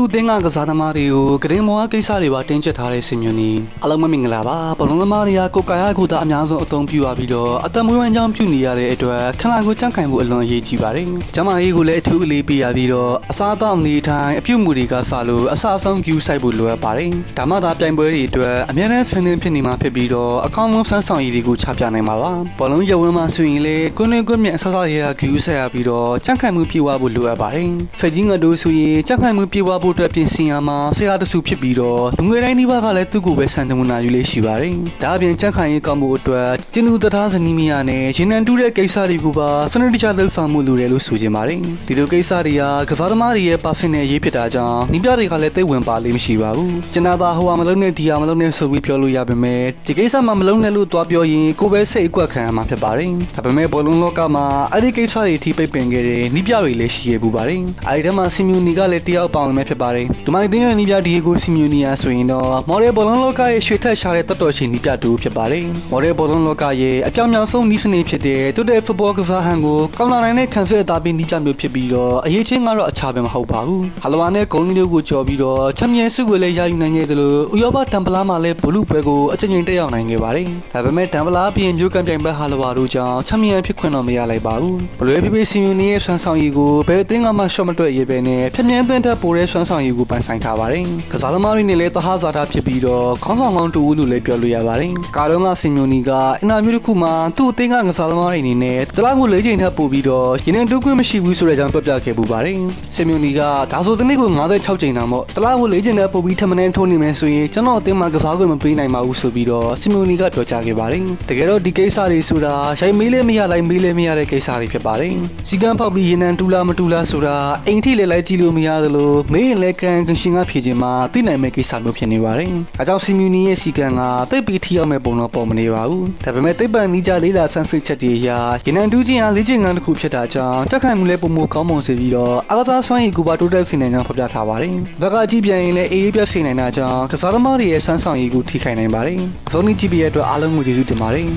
သူ့အသင်းကကစားသမားတွေကိုကရင်မောကိစ္စတွေပါတင်းကျပ်ထားတဲ့စင်မျိုးနီအလုံးမမင်္ဂလာပါဘလုံးသမားတွေကကိုယ်ကာယကိုယ်တာအများဆုံးအသုံးပြုရပြီးတော့အသက်မွေးဝမ်းကြောင်းပြုနေရတဲ့အတွက်ခန္ဓာကိုယ်ကြန့်ခိုင်မှုအလွန်အရေးကြီးပါတယ်ကျမကြီးကိုလည်းအထူးအလေးပေးရပြီးတော့အစားအသောက်အနေထိုင်အပြုတ်မှုတွေကစလို့အစားအဆုံးကျူးဆိုင်ဖို့လိုအပ်ပါတယ်ဒါမှသာပြိုင်ပွဲတွေအတွက်အများနဲ့ဆင်းသင်းဖြစ်နေမှာဖြစ်ပြီးတော့အကောင့်လုံးဆန်းဆောင်ရည်တွေကိုချပြနိုင်မှာပါဘလုံးရဝင်းမှာဆိုရင်လေကွန်းလင်းကွန်းမြတ်အစားအသောက်ရရကျူးဆိုင်ရပြီးတော့ကြန့်ခိုင်မှုပြေဝဖို့လိုအပ်ပါတယ်ဖက်ကြီးငါတို့ဆိုရင်ကြန့်ခိုင်မှုပြေဝဖို့အတွက်ပြင်ဆင်ရမှာဆရာတစုဖြစ်ပြီးတော့လူငယ်တိုင်းဒီဘက်ကလည်းသူ့ကိုပဲစံတမနာယူလေးရှိပါတယ်ဒါအပြင်ကြန့်ခိုင်ရေးကောင်းမှုအတွက်တင်းသူတထားဇနီးမယားနဲ့ရင်နံတူးတဲ့ကိစ္စတွေကိုပါစနစ်တကျလှုပ်ဆောင်မှုလိုတယ်လို့ဆိုချင်ပါတယ်ဒီလိုကိစ္စတွေကကစားသမားတွေရဲ့ပါစင်နဲ့ရေးဖြစ်တာကြောင့်နီးပြတွေကလည်းသိဝင်ပါလိမ့်မရှိပါဘူးကျွန်တော်သာဟိုဟာမလုံးနဲ့ဒီဟာမလုံးနဲ့ဆိုပြီးပြောလို့ရပါမယ်ဒီကိစ္စမှာမလုံးနဲ့လို့သွားပြောရင်ကိုယ်ပဲစိတ်အကွက်ခံရမှာဖြစ်ပါတယ်ဒါပေမဲ့ဘောလုံးလောကမှာအဲ့ဒီကိစ္စတွေအထိပိတ်ပင်ခဲ့တဲ့နီးပြတွေလည်းရှိရပူပါတယ်အဲ့ဒီထဲမှာစီမြူနီကလည်းတယောက်ပေါင်းမယ်ဖြစ်ပါတယ်ဒီမိုင်းတင်းရဲ့နီးပြဒီကိုစီမြူနီယာဆိုရင်တော့မော်ဒယ်ဘောလုံးလောကရဲ့ရွှေထက်ရှားတဲ့တတ်တော်ရှင်နီးပြတူဖြစ်ပါတယ်မော်ဒယ်ဘောလုံးလောကရဲ့အပြောင်မြောင်ဆုံးနီးစနစ်ဖြစ်တဲ့တွတ်တဲ့ဖုတ်ဘောကစားဟန်ကိုကောင်းလာနိုင်တဲ့ခံစစ်အသားပေးနီးပြမျိုးဖြစ်ပြီးတော့အရေးချင်းကတော့အခြားပဲမဟုတ်ပါဘူးဟလဝါနဲ့ဂုံးလေးကိုကြော်ပြီးတော့ချမ်ပီယံဆုကိုလည်းရယူနိုင်ခဲ့တယ်လို့ဥရောပတမ်ပလာမှာလည်းဘလူးပွဲကိုအချိန်ချင်းတက်ရောက်နိုင်ခဲ့ပါတယ်ဒါပေမဲ့တမ်ပလာပြင်မျိုးကံပြိုင်ဘက်ဟာလဝါတို့ကြောင့်ချမ်ပီယံဖြစ်ခွင့်တော့မရလိုက်ပါဘူးဘလွဲပြပြစီမြူနီရဲ့ဆွမ်းဆောင်ရည်ကိုဘယ်အသင်းကမှရှော့မတွက်ရေးပဲနဲ့ဖြည်းဖြည်းသင်းထက်ပိုတဲ့ဆွမ်းဆောင်ရည်ကိုပန်ဆိုင်ထားပါတယ်ကစားသမားတွေနဲ့လည်းတဟဇာတာဖြစ်ပြီးတော့ခေါင်းဆောင်ကောင်းတူဦးလို့လည်းပြောလို့ရပါတယ်ကာတော့ကစီမြူနီကအင်တာဗျူးတစ်ခုမှာသူ့အသင်းကကစားသမားတွေအနေနဲ့တလားကိုလေးချိန်ထပ်ပို့ပြီးတော့ရင်းနှီးတူးခွင့်မရှိဘူးဆိုတဲ့အကြောင်းပြပြခဲ့ပူပါတယ်စီမြူနီကဒါဆိုတနေ့ကို96ချိန်တောင်ပေါ့တလားကိုလေးချိန်ထပ်ပို့ပြီးထမင်းထိုးနေမယ်ဆိုရင်ကျွန်တော်အသင်းမှာကစားခွင့်မပေးနိုင်ပါဘူးဆိုပြီးတော့စီမြူနီကပြောကြားခဲ့ပါတယ်တကယ်တော့ဒီကိစ္စတွေဆိုတာရိုက်မေးလည်းမရလိုက်မေးလည်းမရတဲ့ကိစ္စတွေဖြစ်ပါတယ်စီကံဖောက်ပြီးရင်နံတူလားမတူလားဆိုတာအိမ်ထိလည်းလိုက်ကြည့်လို့မရသလိုမေးရင်လည်းကန်ကန်ရှင်ကဖြေခြင်းမှာသိနိုင်မဲ့ကိစ္စမျိုးဖြစ်နေပါတယ်အဲကြောင့်စီမြူနီရဲ့စီကံကတိတ်ပြီးထီရောက်မဲ့ပုံတော့ပေါ်မနေပါဘူးဒါပေမဲ့တိတ်ပန်နီးကြလေးလာဆန်းစစ်ချက်တွေအရရင်နံတူးခြင်းအားလေ့ကျင့်ခန်းတစ်ခုဖြစ်တာကြောင့်တက်ခိုင်မှုလည်းပုံမကောင်းမွန်စေပြီးတော့အကစားစွမ်းရည်ကိုပါတိုးတက်စေနိုင်ကြောင်းဖော်ပြထားပါတယ်ဘက်ကကြည့်ပြန်ရင်လည်းအေးအေးပြတ်စေနိုင်တာကြောင့်ကစားသမားတွေရဲ့စွမ်းဆောင်ရည်ကိုထိခိုက်နိုင်ပါတယ်အစုံနီးကြည့်ပြရတဲ့အတွက်အားလုံးကိုကျေးဇူးတင်ပါတယ်